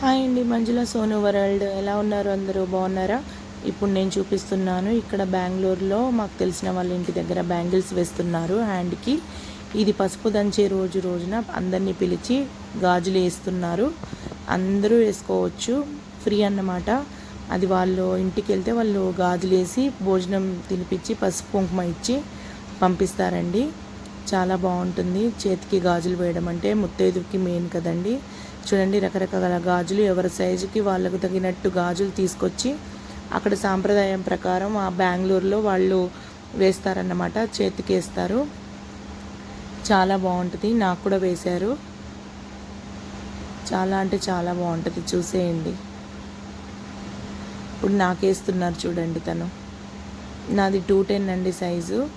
Hi అండి. Manjula Sonu world. ఎలా ఉన్నారు అందరూ? బాగున్నారా? ఇప్పుడు నేను చూపిస్తున్నాను. ఇక్కడ బెంగళూరులో మాకు తెలిసిన వాళ్ళ ఇంటి దగ్గర బ్యాంగిల్స్ వేస్తున్నారు హ్యాండ్కి. ఇది పసుపు దంచే రోజు రోజున అందరినీ పిలిచి గాజులు వేస్తున్నారు. అందరూ వేసుకోవచ్చు. ఫ్రీ అన్నమాట. అది వాళ్ళు ఇంటికి వెళ్తే వాళ్ళు గాజులు వేసి భోజనం తినిపించి పసుపు కుంకుమ ఇచ్చి పంపిస్తారండి. చాలా బాగుంటుంది. చేతికి గాజులు వేయడం అంటే ముత్తైదుకి మెయిన్ కదండి. చూడండి రకరకాల గాజులు ఎవరి సైజుకి వాళ్ళకు తగినట్టు గాజులు తీసుకొచ్చి అక్కడ సాంప్రదాయం ప్రకారం ఆ బెంగళూరులో వాళ్ళు వేస్తారన్నమాట చేతికి వేస్తారు చాలా బాగుంటుంది నాకు కూడా వేశారు. చాలా అంటే చాలా బాగుంటుంది చూసేయండి. ఇప్పుడు నాకేస్తున్నారు చూడండి తను. నాది టూ టెన్ అండి సైజు.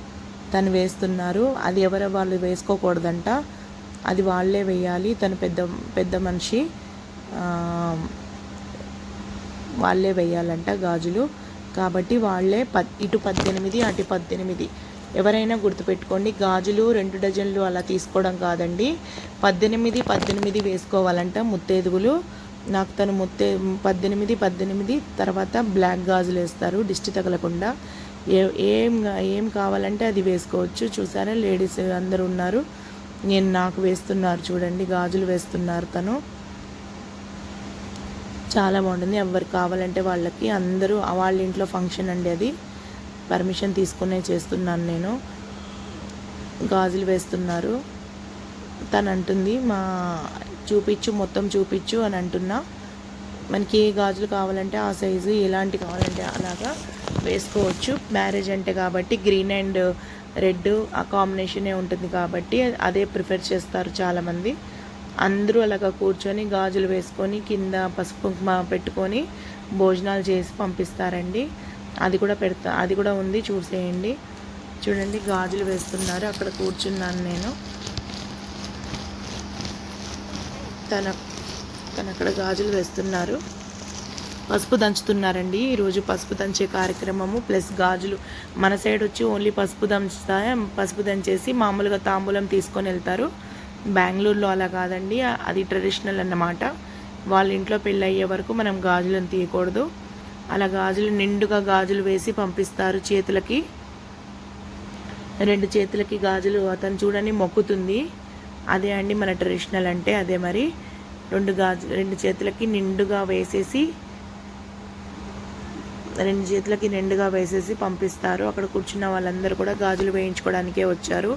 తను వేస్తున్నారు. అది ఎవరో వాళ్ళు వేసుకోకూడదంట. అది వాళ్ళే వేయాలి. తను పెద్ద పెద్ద మనిషి. వాళ్ళే వేయాలంట గాజులు. కాబట్టి వాళ్ళే పద్ ఇటు పద్దెనిమిది అటు పద్దెనిమిది. ఎవరైనా గుర్తుపెట్టుకోండి గాజులు రెండు డజన్లు అలా తీసుకోవడం కాదండి. పద్దెనిమిది పద్దెనిమిది వేసుకోవాలంట ముత్తేదుగులు నాకు తను ముత్తే పద్దెనిమిది పద్దెనిమిది తర్వాత బ్లాక్ గాజులు వేస్తారు దిష్టి తగలకుండా. ఏ ఏం ఏం కావాలంటే అది వేసుకోవచ్చు. చూసారా లేడీస్ అందరు ఉన్నారు. నేను నాకు వేస్తున్నారు చూడండి గాజులు వేస్తున్నారు తను. చాలా బాగుంటుంది ఎవరు కావాలంటే వాళ్ళకి. అందరూ వాళ్ళ ఇంట్లో ఫంక్షన్ అండి అది. పర్మిషన్ తీసుకునే చేస్తున్నాను నేను. గాజులు వేస్తున్నారు. తను అంటుంది మా చూపించు మొత్తం చూపించు అని అంటున్నా. మనకి ఏ గాజులు కావాలంటే ఆ సైజు ఎలాంటి కావాలంటే అలాగా వేసుకోవచ్చు. మ్యారేజ్ అంటే కాబట్టి గ్రీన్ అండ్ రెడ్ ఆ కాంబినేషనే ఉంటుంది కాబట్టి అదే ప్రిఫర్ చేస్తారు చాలామంది. అందరూ అలాగా కూర్చొని గాజులు వేసుకొని కింద పసుపు కుంకుమ పెట్టుకొని భోజనాలు చేసి పంపిస్తారండి. అది కూడా పెడతా అది కూడా ఉంది చూసేయండి. చూడండి గాజులు వేస్తున్నారు అక్కడ కూర్చున్నాను నేను. తన తను అక్కడ గాజులు వేస్తున్నారు. పసుపు దంచుతున్నారండి. ఈరోజు పసుపు దంచే కార్యక్రమము. ప్లస్ గాజులు. మన సైడ్ వచ్చి ఓన్లీ పసుపు దంచుతా పసుపు దంచేసి మామూలుగా తాంబూలం తీసుకొని వెళ్తారు. బెంగళూరులో అలా కాదండి. అది ట్రెడిషనల్ అన్నమాట. వాళ్ళ ఇంట్లో పెళ్ళి అయ్యే వరకు మనం గాజులను తీయకూడదు. అలా గాజులు నిండుగా గాజులు వేసి పంపిస్తారు చేతులకి. రెండు చేతులకి గాజులు అతను చూడని మొక్కుతుంది. అదే అండి మన ట్రెడిషనల్ అంటే అదే మరి. రెండు గాజు రెండు చేతులకి నిండుగా వేసేసి రెండు చేతులకి నిండుగా వేసేసి పంపిస్తారు. అక్కడ కూర్చున్న వాళ్ళందరూ కూడా గాజులు వేయించుకోవడానికే వచ్చారు.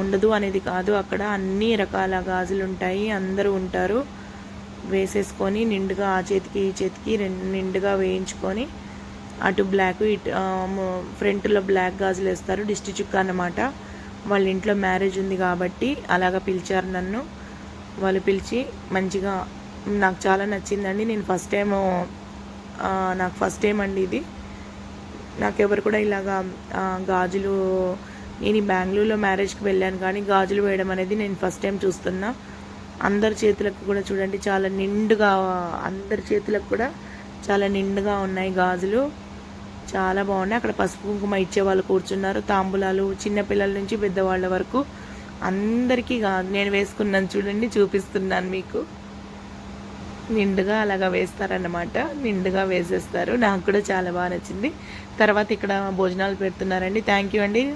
ఉండదు అనేది కాదు అక్కడ అన్ని రకాల గాజులు ఉంటాయి. అందరూ ఉంటారు. వేసేసుకొని నిండుగా ఆ చేతికి ఈ చేతికి నిండుగా వేయించుకొని అటు బ్లాక్ ఇటు ఫ్రంట్లో బ్లాక్ గాజులు వేస్తారు. డిస్టి చుక్క అన్నమాట. వాళ్ళ ఇంట్లో మ్యారేజ్ ఉంది కాబట్టి అలాగా పిలిచారు నన్ను. వాళ్ళు పిలిచి మంచిగా నాకు చాలా నచ్చిందండి. నేను ఫస్ట్ టైం నాకు ఫస్ట్ టైం అండి ఇది. నాకెవరు కూడా ఇలాగా గాజులు నేను ఈ బెంగళూరులో మ్యారేజ్కి వెళ్ళాను కానీ గాజులు వేయడం అనేది నేను ఫస్ట్ టైం చూస్తున్నా. అందరి చేతులకు కూడా చూడండి చాలా నిండుగా అందరి చేతులకు కూడా చాలా నిండుగా ఉన్నాయి గాజులు. చాలా బాగున్నాయి. అక్కడ పసుపు కుంకుమ ఇచ్చే వాళ్ళు కూర్చున్నారు. తాంబూలాలు చిన్నపిల్లల నుంచి పెద్దవాళ్ళ వరకు అందరికీ నేను వేసుకున్నాను చూడండి చూపిస్తున్నాను మీకు. నిండుగా అలాగా వేస్తారన్నమాట. నిండుగా వేసేస్తారు. నాకు కూడా చాలా బాగా నచ్చింది. తర్వాత ఇక్కడ భోజనాలు పెడుతున్నారండి. థ్యాంక్ యూ అండి.